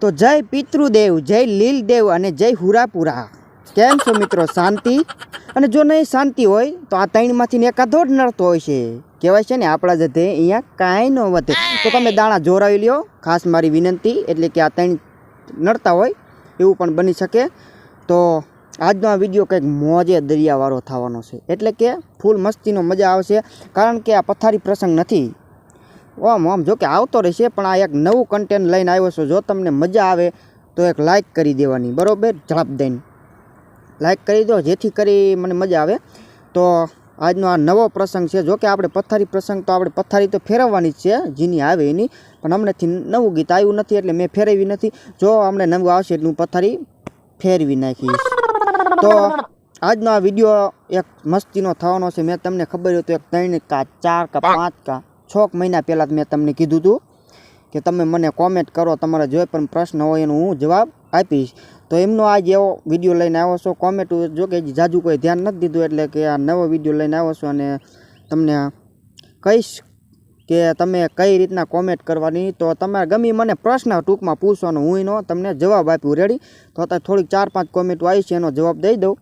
તો જય પિતૃદેવ, જય લીલદેવ અને જય હુરાપુરા. કેમ છો મિત્રો, શાંતિ? અને જો નહીં શાંતિ હોય, તો આ ત્રણમાંથી એકાદો જ નડતો હોય છે. કહેવાય છે ને, આપણા જતે અહીંયા કાંઈ ન વધે. તો તમે દાણા જોરાવી લ્યો. ખાસ મારી વિનંતી, એટલે કે આ ત્રણ નડતા હોય, એવું પણ બની શકે. તો આજનો આ વીડિયો કંઈક મોજે દરિયાવાળો થવાનો છે. એટલે કે ફૂલ મસ્તીનો મજા આવશે. કારણ કે આ પથારી પ્રસંગ નથી. ઓમ ઓમ, જો કે આવતો રહેશે, પણ આ એક નવું કન્ટેન્ટ લઈને આવ્યો છું. જો તમને મજા આવે, તો એક લાઈક કરી દેવાની, બરોબર? ઝડપ દઈને લાઈક કરી દો, જેથી કરી મને મજા આવે. તો આજનો આ નવો પ્રસંગ છે. જો કે આપણે પથારી પ્રસંગ, તો આપણે પથારી તો ફેરવવાની જ છે, જીની આવે એની. પણ હમણાંથી નવું ગીત આવ્યું નથી, એટલે મેં ફેરવી નથી. જો હમણાં નવું આવશે, એટલે હું પથારી ફેરવી નાખીશ. તો આજનો આ વીડિયો એક મસ્તીનો થવાનો છે. મેં તમને ખબર હતું એક ત્રણ કા, ચાર કા, પાંચ કા છ મહિના પહેલાં મેં તમને કીધું હતું કે તમે મને કોમેન્ટ કરો, તમારા જે પણ પ્રશ્ન હોય એનો હું જવાબ આપીશ. તો એમનો આજ એવો વીડિયો લઈને આવ્યો છો. કોમેન્ટ જો કે જાજુ કોઈ ધ્યાન નથી દીધું એટલે કે આ નવો વીડિયો લઈને આવ્યો છું અને તમને કહીશ કે તમે કઈ રીતના કોમેન્ટ કરવાની. તો તમારે ગમે મને પ્રશ્ન ટૂંકમાં પૂછવાનો હું એનો તમને જવાબ આપ્યું રેડી તો અત્યારે થોડીક ચાર પાંચ કોમેન્ટો આવી છે, એનો જવાબ દઈ દઉં.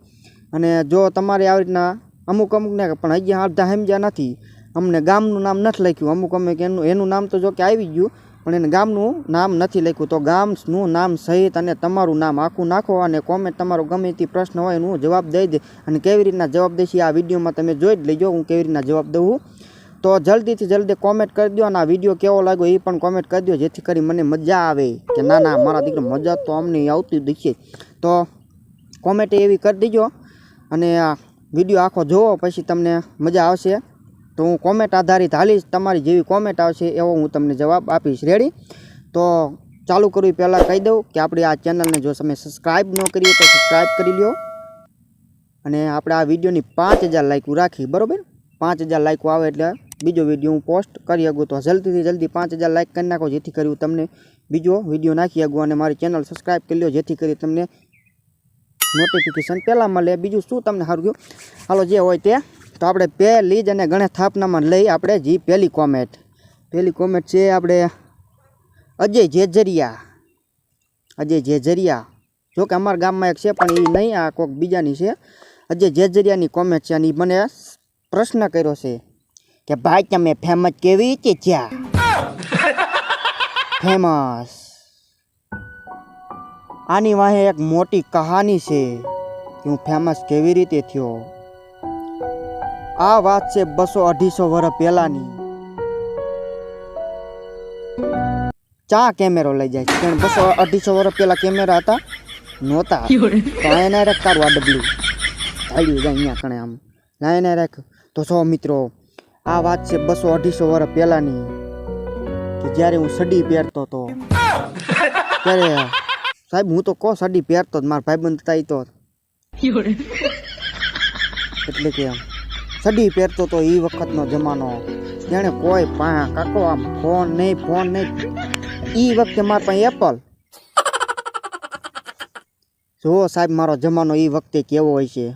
અને જો તમારે આવી રીતના અમુક અમુકને પણ હજી અડધા સમજ્યા નથી અમને ગામનું નામ નથી લખ્યું. અમુક અમે એનું એનું નામ તો જો કે આવી ગયું, પણ એને ગામનું નામ નથી લખ્યું. તો ગામનું નામ સહિત અને તમારું નામ આખું નાખો અને કોમેન્ટ તમારો ગમે તે પ્રશ્ન હોય એનું હું જવાબ દઈ દે. અને કેવી રીતના જવાબ દઈશ આ વિડીયોમાં તમે જોઈ જ લેજો, હું કેવી રીતના જવાબ દઉં તો જલ્દીથી જલ્દી કોમેન્ટ કરી દો અને આ વીડિયો કેવો લાગ્યો એ પણ કોમેન્ટ કરી દો જેથી કરી મને મજા આવે. કે ના ના, મારા દીકરા મજા તો અમને આવતી દીશે તો કોમેન્ટ એવી કરી દેજો અને આ વીડિયો આખો જોવો, પછી તમને મજા આવશે. તો હું કોમેન્ટ આધારિત હાલીશ, તમારી જેવી કોમેન્ટ આવશે એવો હું તમને જવાબ આપીશ. રેડી તો ચાલુ કરવી પહેલાં કહી દઉં કે આપણી આ ચેનલને જો તમે સબસ્ક્રાઈબ ન કરીએ તો સબસ્ક્રાઈબ કરી લો અને આપણે આ વિડીયોની પાંચ હજાર લાઇકું રાખી, બરાબર? પાંચ હજાર લાઇકો આવે એટલે બીજો વીડિયો હું પોસ્ટ કરી શકું. તો જલ્દીથી જલ્દી પાંચ હજાર લાઇક કરી નાખો, જેથી કરી તમને બીજો વીડિયો નાખી શકું અને મારી ચેનલ સબસ્ક્રાઈબ કરી લો જેથી કરી તમને નોટિફિકેશન પહેલાં મળે. બીજું શું તમને સારું ગયું હાલો, જે હોય તે તો આપણે પહેલી જ અને ગણેશ સ્થાપનામાં લઈ આપણે જી પહેલી કોમેટ. પહેલી કોમેટ છે આપણે અજય જેજરિયા. અજય જેજરિયા. જો કે અમારા ગામમાં એક છે પણ એ નહીં આ કોઈક બીજાની છે. અજય જેજરિયાની કોમેટ છે અને એ મને પ્રશ્ન કર્યો છે કે ભાઈ તમે ફેમસ કેવી રીતે જ્યાં ફેમસ આની વાહે એક મોટી કહાની છે કે હું ફેમસ કેવી રીતે થયો. આ વાત છે બસો અઢીસો વર્ષ પહેલાની. ચા કેમેરો લઈ જાય છે. કારણ બસો અઢીસો વર્ષ પહેલા કેમેરા હતા? નહોતા. એને રાખ તારું આ ડબલું. ચાલ્યું જાય અહીંયા કણે આમ. લાઈને રાખ. તો છો મિત્રો આ વાત છે બસો અઢીસો વર્ષ પહેલાની. કે જ્યારે હું સડી પહેરતો હતો ત્યારે સાહેબ હું તો કહો સડી પહેરતો જ. મારા ભાઈબંધ થાય તો એટલે કે આમ સડી પહેરતો તો એ વખતનો જમાનો. જાણે કોઈ પા કાકો આમ ફોન નહીં ફોન નહીં. એ વખતે મારા પાસે એપલ જો સાહેબ મારો જમાનો એ વખતે કેવો હોય છે?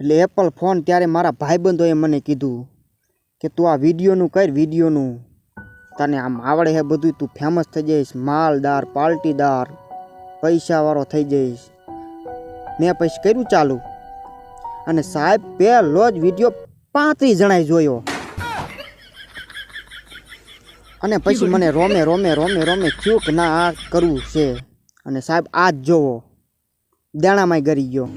એટલે એપલ ફોન ત્યારે મારા ભાઈબંધોએ મને કીધું કે તું આ વિડીયોનું કર વિડીયોનું. તને આમ આવડે હે બધું તું ફેમસ થઈ જઈશ માલદાર પાર્ટીદાર પૈસાવાળો થઈ જઈશ. મેં પછી કર્યું ચાલુ. અને સાહેબ પહેલો જ વીડિયો પાંત્રીસ જણાએ જોયો. અને પછી મને રોમે રોમે રોમે રોમે થયું કે ના આ કરવું છે. અને સાહેબ આ જ જોવો. દાણામાંય ગરી ગયો.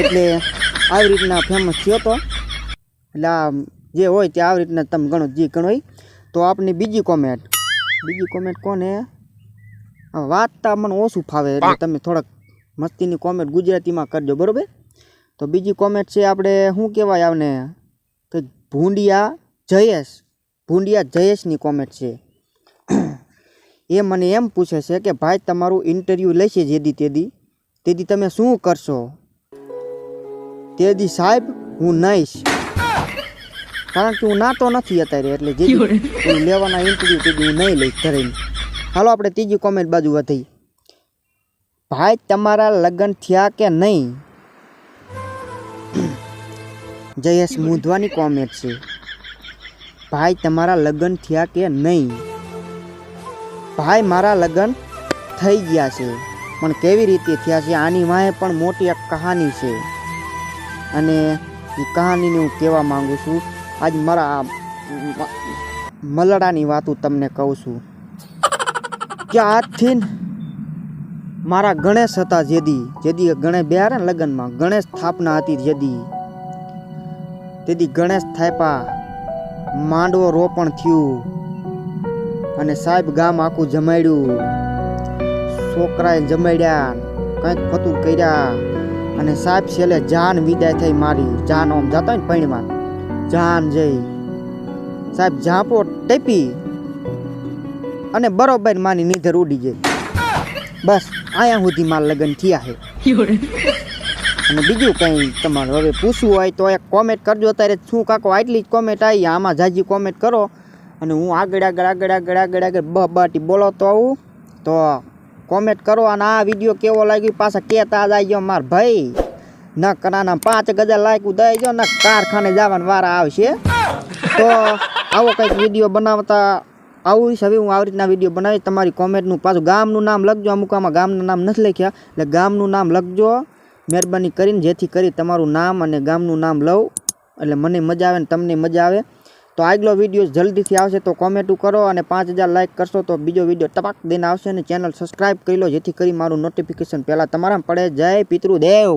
એટલે આવી રીતના ફેમસ થયો તો. એટલે આ જે હોય તે આવી રીતના તમે ગણો જે ગણો તો આપની બીજી કોમેન્ટ બીજી કોમેન્ટ કોને વાંચતા મને ઓછું ફાવે એટલે તમે થોડાક મસ્તીની કોમેન્ટ ગુજરાતીમાં કરજો બરાબર? તો બીજી કોમેન્ટ છે આપણે શું કહેવાય આવને કે ભૂંડિયા જયેશ ભૂંડિયા જયેશની કોમેન્ટ છે. એ મને એમ પૂછે છે કે ભાઈ તમારું ઇન્ટરવ્યૂ લેશે જેદી તેદી? તેદી તમે શું કરશો? તેદી સાહેબ હું નહીશ કારણ કે હું નાતો નથી અત્યારે એટલે જે લેવાના ઇન્ટરવ્યૂ તેદી હું નહીં લઈશ ધરીને હાલો આપણે ત્રીજી કોમેન્ટ બાજુ વધી ભાઈ તમારા લગ્ન થયા કે નહીં? જયેશ મૂંધવાની કોમેન્ટ છે. ભાઈ તમારા લગ્ન થયા કે નહીં? ભાઈ મારા લગ્ન થઈ ગયા છે. પણ કેવી રીતે થયા છે આની વાંહે પણ મોટી એક કહાની છે. અને એ કહાનીને હું કહેવા માંગુ છું આજ મારા મલડાની વાતો તમને કહું છું. કે આજથી મારા ગણેશ હતા જેદી. જેદી ગણેશ બે ને લગ્નમાં. ગણેશ સ્થાપના હતી જેદી. તેથી ગણેશ થાપ્યા. માંડવો રોપણ થયું. અને સાહેબ ગામ આખું જમાડ્યું. છોકરાએ જમાડ્યા કંઈક ફતું કર્યા. અને સાહેબ છેલ્લે જાન વિદાય થઈ મારી. જાન આમ જતા ને પૈણમાં. જાન જઈ. સાહેબ ઝાંપો ટેપી. અને બરોબર માની નીધર ઉડી ગઈ. બસ અહીંયા સુધી મારા લગ્ન થયા છે અને બીજું કંઈ તમારે હવે પૂછવું હોય તો એક કોમેન્ટ કરજો. અત્યારે શું કાકો આટલી જ કોમેન્ટ આવી. આમાં જાજી કોમેન્ટ કરો. અને હું આગળ આગળ આગળ આગળ આગળ આગળ બ બાટી બોલો તો આવું. તો કોમેન્ટ કરો અને આ વીડિયો કેવો લાગ્યો પાછા કહેતા જ આવી ગયો માર ભાઈ. ન કરાના પાંચ ગજા લાયકું દઈ ગયો ને કારખાને જવાના વારા આવશે. તો આવો કંઈક વીડિયો બનાવતા આવું હવે હું આવી રીતના વીડિયો બનાવી તમારી કોમેન્ટનું પાછું ગામનું નામ લખજો. અમુક આમાં ગામનું નામ નથી લખ્યા. એટલે ગામનું નામ લખજો. મહેરબાની કરીને જેથી કરી તમારું નામ અને ગામનું નામ લઉં. એટલે મને મજા આવે ને તમને મજા આવે. તો આગલો વીડિયો જલ્દીથી આવશે તો કોમેન્ટો કરો અને પાંચ હજાર લાઇક કરશો તો બીજો વીડિયો ટપાક દઈને આવશે અને ચેનલ સબસ્ક્રાઈબ કરી લો. જેથી કરી મારું નોટિફિકેશન પહેલાં તમારા પડે. જય પિતૃદેવ.